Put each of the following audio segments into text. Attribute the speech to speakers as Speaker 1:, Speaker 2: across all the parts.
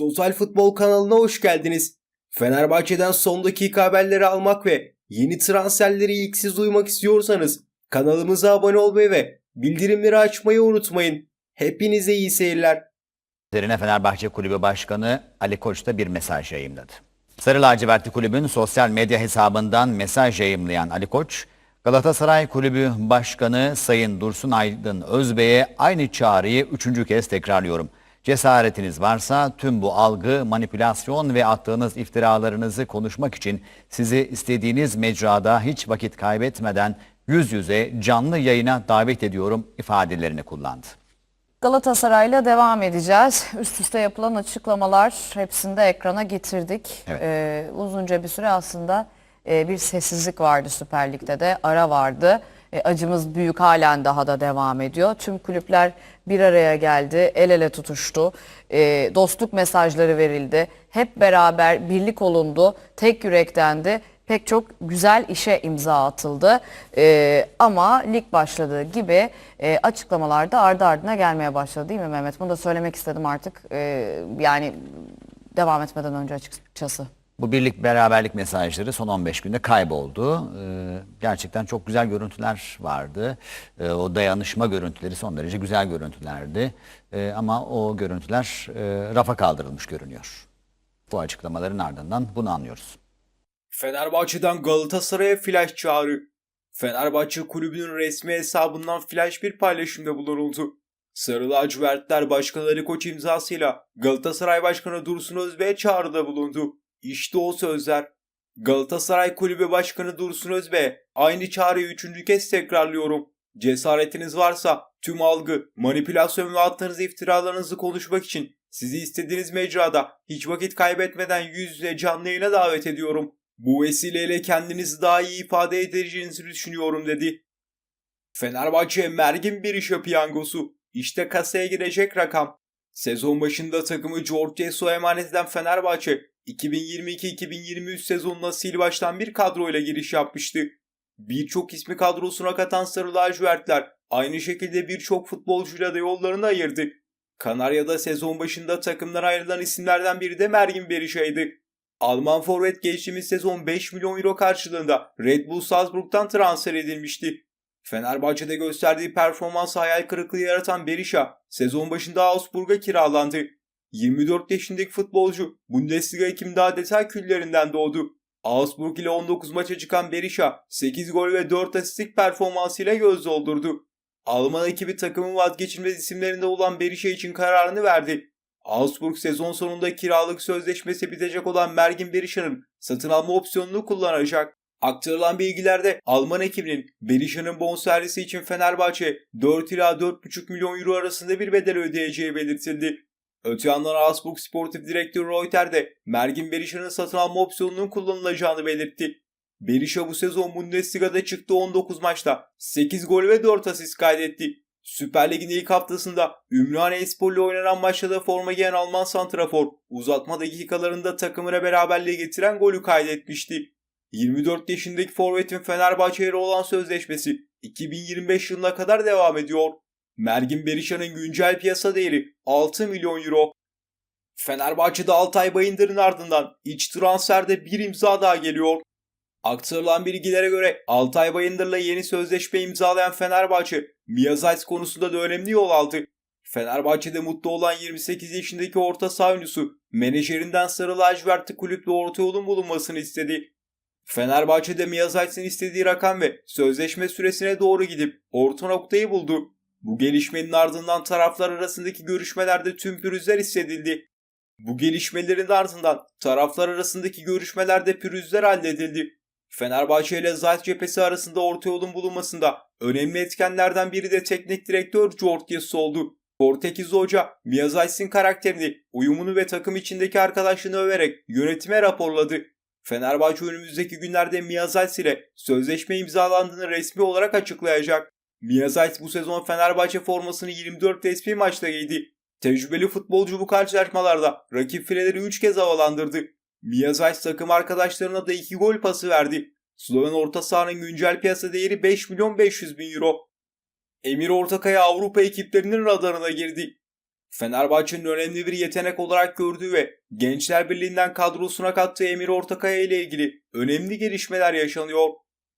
Speaker 1: Total Futbol kanalına hoş geldiniz. Fenerbahçe'den son dakika haberleri almak ve yeni transferleri ilk siz duymak istiyorsanız kanalımıza abone olmayı ve bildirimleri açmayı unutmayın. Hepinize iyi seyirler.
Speaker 2: Üzerine Fenerbahçe Kulübü Başkanı Ali Koç da bir mesaj yayımladı. Sarı lacivertli kulübün sosyal medya hesabından mesaj yayımlayan Ali Koç, Galatasaray Kulübü Başkanı Sayın Dursun Aydın Özbey'e aynı çağrıyı üçüncü kez tekrarlıyorum. Cesaretiniz varsa tüm bu algı, manipülasyon ve attığınız iftiralarınızı konuşmak için sizi istediğiniz mecrada hiç vakit kaybetmeden yüz yüze canlı yayına davet ediyorum ifadelerini kullandı.
Speaker 3: Galatasaray'la devam edeceğiz. Üst üste yapılan açıklamalar hepsini de ekrana getirdik.
Speaker 2: Evet.
Speaker 3: Ee, uzunca bir süre aslında e, bir sessizlik vardı Süper Lig'de de ara vardı. E, acımız büyük halen daha da devam ediyor. Tüm kulüpler bir araya geldi, el ele tutuştu, e, dostluk mesajları verildi. Hep beraber birlik olundu, tek yürektendi pek çok güzel işe imza atıldı. Ee, ama lig başladığı gibi e, açıklamalar da ardı ardına gelmeye başladı değil mi Mehmet? Bunu da söylemek istedim artık. Ee, yani devam etmeden önce açıkçası.
Speaker 2: Bu birlik beraberlik mesajları son 15 günde kayboldu. Ee, gerçekten çok güzel görüntüler vardı. Ee, o dayanışma görüntüleri son derece güzel görüntülerdi. Ee, ama o görüntüler e, rafa kaldırılmış görünüyor. Bu açıklamaların ardından bunu anlıyoruz.
Speaker 1: Fenerbahçe'den Galatasaray'a flash çağrı. Fenerbahçe kulübünün resmi hesabından flash bir paylaşımda bulunuldu. Sarı lacivertler Başkanı Ali Koç imzasıyla Galatasaray Başkanı Dursun Özbek'e çağrıda bulundu. İşte o sözler. Galatasaray Kulübü Başkanı Dursun Özbek'e aynı çağrıyı üçüncü kez tekrarlıyorum. Cesaretiniz varsa tüm algı, manipülasyon ve attığınız iftiralarınızı konuşmak için sizi istediğiniz mecrada hiç vakit kaybetmeden yüz yüze canlı yayına davet ediyorum. Bu vesileyle kendinizi daha iyi ifade edeceğinizi düşünüyorum dedi. Fenerbahçe mergin bir işe piyangosu. İşte kasaya girecek rakam. Sezon başında takımı George Jesus'a emanet eden Fenerbahçe 2022-2023 sezonuna sil baştan bir kadroyla giriş yapmıştı. Birçok ismi kadrosuna katan Sarı Lacivertler aynı şekilde birçok futbolcuyla da yollarını ayırdı. Kanarya'da sezon başında takımdan ayrılan isimlerden biri de Mergin Berisha'ydı. Alman forvet geçtiğimiz sezon 5 milyon euro karşılığında Red Bull Salzburg'dan transfer edilmişti. Fenerbahçe'de gösterdiği performans hayal kırıklığı yaratan Berisha sezon başında Augsburg'a kiralandı. 24 yaşındaki futbolcu Bundesliga adeta küllerinden doğdu. Augsburg ile 19 maça çıkan Berisha 8 gol ve 4 asistlik performansıyla göz doldurdu. Alman ekibi takımın vazgeçilmez isimlerinde olan Berisha için kararını verdi. Augsburg sezon sonunda kiralık sözleşmesi bitecek olan Mergin Berisha'nın satın alma opsiyonunu kullanacak. Aktarılan bilgilerde Alman ekibinin Berisha'nın bonservisi için Fenerbahçe 4 ila 4,5 milyon euro arasında bir bedel ödeyeceği belirtildi. Öte yandan Augsburg Sportif Direktörü Reuter de Mergin Berisha'nın satın alma opsiyonunun kullanılacağını belirtti. Berisha bu sezon Bundesliga'da çıktığı 19 maçta 8 gol ve 4 asist kaydetti. Süper Lig'in ilk haftasında Ümraniye Spor ile oynanan maçta da forma giyen Alman santrafor uzatma dakikalarında takımına beraberliğe getiren golü kaydetmişti. 24 yaşındaki forvetin Fenerbahçe olan sözleşmesi 2025 yılına kadar devam ediyor. Mergin Berisha'nın güncel piyasa değeri 6 milyon euro. Fenerbahçe'de Altay Bayındır'ın ardından iç transferde bir imza daha geliyor. Aktarılan bilgilere göre Altay Bayındır'la yeni sözleşme imzalayan Fenerbahçe, Miyazayt konusunda da önemli yol aldı. Fenerbahçe'de mutlu olan 28 yaşındaki orta saha oyuncusu, menajerinden Sarı Lacivertli kulüple orta yolun bulunmasını istedi. Fenerbahçe'de Miyazayt'ın istediği rakam ve sözleşme süresine doğru gidip orta noktayı buldu. Bu gelişmenin ardından taraflar arasındaki görüşmelerde tüm pürüzler hissedildi. Bu gelişmelerin ardından taraflar arasındaki görüşmelerde pürüzler halledildi. Fenerbahçe ile Zayt cephesi arasında orta yolun bulunmasında önemli etkenlerden biri de teknik direktör George oldu. Portekizli hoca Miyazayt'in karakterini, uyumunu ve takım içindeki arkadaşlığını överek yönetime raporladı. Fenerbahçe önümüzdeki günlerde Miyazayt ile sözleşme imzalandığını resmi olarak açıklayacak. Miyazayt bu sezon Fenerbahçe formasını 24 resmi maçta giydi. Tecrübeli futbolcu bu karşılaşmalarda rakip fileleri 3 kez havalandırdı. Miyazayt takım arkadaşlarına da 2 gol pası verdi. Sloven orta sahanın güncel piyasa değeri 5 milyon 500 bin euro. Emir Ortakaya Avrupa ekiplerinin radarına girdi. Fenerbahçe'nin önemli bir yetenek olarak gördüğü ve Gençler Birliği'nden kadrosuna kattığı Emir Ortakaya ile ilgili önemli gelişmeler yaşanıyor.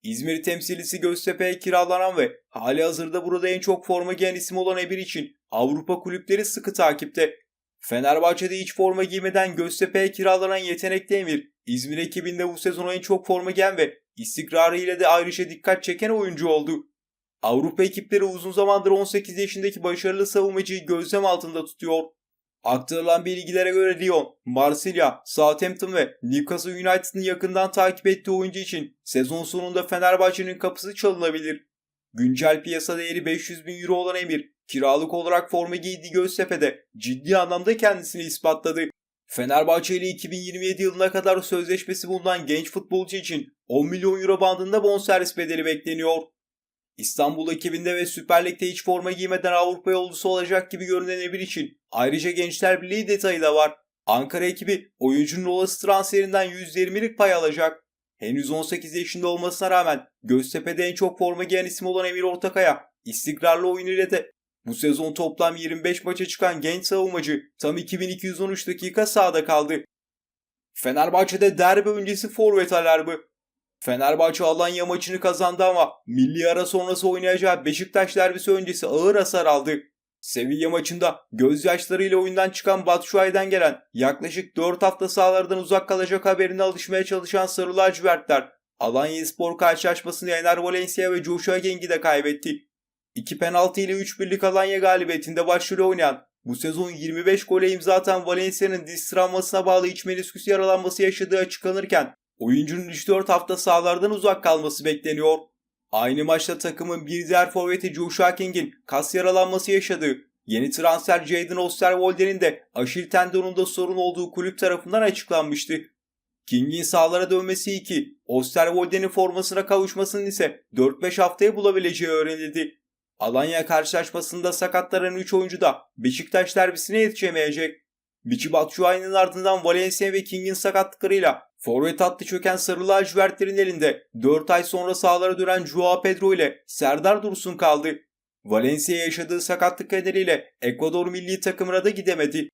Speaker 1: İzmir temsilcisi Göztepe'ye kiralanan ve hali hazırda burada en çok forma giyen isim olan Emir için Avrupa kulüpleri sıkı takipte. Fenerbahçe'de hiç forma giymeden Göztepe'ye kiralanan yetenekli Emir, İzmir ekibinde bu sezon en çok forma giyen ve istikrarı ile de ayrıca dikkat çeken oyuncu oldu. Avrupa ekipleri uzun zamandır 18 yaşındaki başarılı savunmacıyı gözlem altında tutuyor. Aktarılan bilgilere göre Lyon, Marsilya, Southampton ve Newcastle United'ın yakından takip ettiği oyuncu için sezon sonunda Fenerbahçe'nin kapısı çalınabilir. Güncel piyasa değeri 500 bin euro olan Emir, kiralık olarak forma giydiği Göztepe'de ciddi anlamda kendisini ispatladı. Fenerbahçe ile 2027 yılına kadar sözleşmesi bulunan genç futbolcu için 10 milyon euro bandında bonservis bedeli bekleniyor. İstanbul ekibinde ve Süper Lig'de hiç forma giymeden Avrupa yolcusu olacak gibi görünen Emir için ayrıca Gençler Birliği detayı da var. Ankara ekibi oyuncunun olası transferinden %20'lik pay alacak. Henüz 18 yaşında olmasına rağmen Göztepe'de en çok forma giyen isim olan Emir Ortakaya, istikrarlı oyunuyla de bu sezon toplam 25 maça çıkan genç savunmacı tam 2213 dakika sahada kaldı. Fenerbahçe'de derbi öncesi forvet alarmı. Fenerbahçe Alanya maçını kazandı ama milli ara sonrası oynayacağı Beşiktaş derbisi öncesi ağır hasar aldı. Sevilla maçında gözyaşlarıyla oyundan çıkan Batshuayi'den gelen yaklaşık 4 hafta sahalardan uzak kalacak haberine alışmaya çalışan Sarı Lacivertler Alanya Spor karşılaşmasında Ener Valencia ve Joshua Geng'i de kaybetti. 2 penaltı ile 3 birlik Alanya galibiyetinde başrolü oynayan bu sezon 25 gole imza atan Valencia'nın diz travmasına bağlı iç menisküs yaralanması yaşadığı açıklanırken oyuncunun 3-4 hafta sahalardan uzak kalması bekleniyor. Aynı maçta takımın bir diğer forveti Joshua King'in kas yaralanması yaşadığı, yeni transfer Jadon Osterwolde'nin de aşil tendonunda sorun olduğu kulüp tarafından açıklanmıştı. King'in sahalara dönmesi 2, Osterwolde'nin formasına kavuşmasının ise 4-5 haftaya bulabileceği öğrenildi. Alanya karşılaşmasında sakatlanan 3 oyuncu da Beşiktaş derbisine yetişemeyecek. Biçi Batshuayi'nin ardından Valencia ve King'in sakatlıklarıyla forvet hattı çöken Sarı Lacivertlerin elinde 4 ay sonra sahalara dönen Joao Pedro ile Serdar Dursun kaldı. Valencia yaşadığı sakatlık nedeniyle Ekvador milli takımına da gidemedi.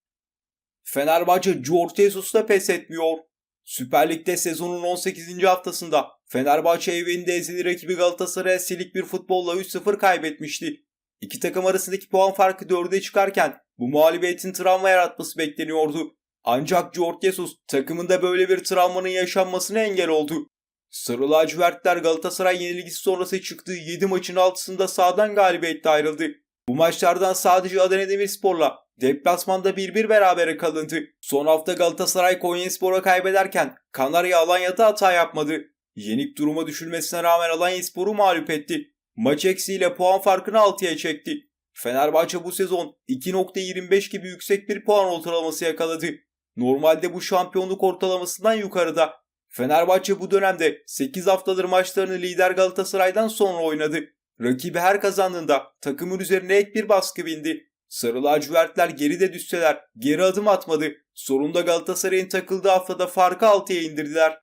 Speaker 1: Fenerbahçe George Jesus da pes etmiyor. Süper Lig'de sezonun 18. haftasında Fenerbahçe evinde ezili rakibi Galatasaray'a silik bir futbolla 3-0 kaybetmişti. İki takım arasındaki puan farkı 4'e çıkarken bu mağlubiyetin travma yaratması bekleniyordu. Ancak George Jesus takımında böyle bir travmanın yaşanmasına engel oldu. Sarı lacivertler Galatasaray yenilgisi sonrası çıktığı 7 maçın 6'sında sağdan galibiyetle ayrıldı. Bu maçlardan sadece Adana Demirspor'la deplasmanda 1-1 berabere kalındı. Son hafta Galatasaray Konyaspor'a kaybederken Kanarya Alanya'da hata yapmadı. Yenik duruma düşülmesine rağmen Alanyaspor'u mağlup etti. Maç eksiğiyle puan farkını 6'ya çekti. Fenerbahçe bu sezon 2.25 gibi yüksek bir puan ortalaması yakaladı. Normalde bu şampiyonluk ortalamasından yukarıda. Fenerbahçe bu dönemde 8 haftadır maçlarını lider Galatasaray'dan sonra oynadı. Rakibi her kazandığında takımın üzerine ek bir baskı bindi. Sarı lacivertler geride düşseler geri adım atmadı. Sonunda Galatasaray'ın takıldığı haftada farkı 6'ya indirdiler.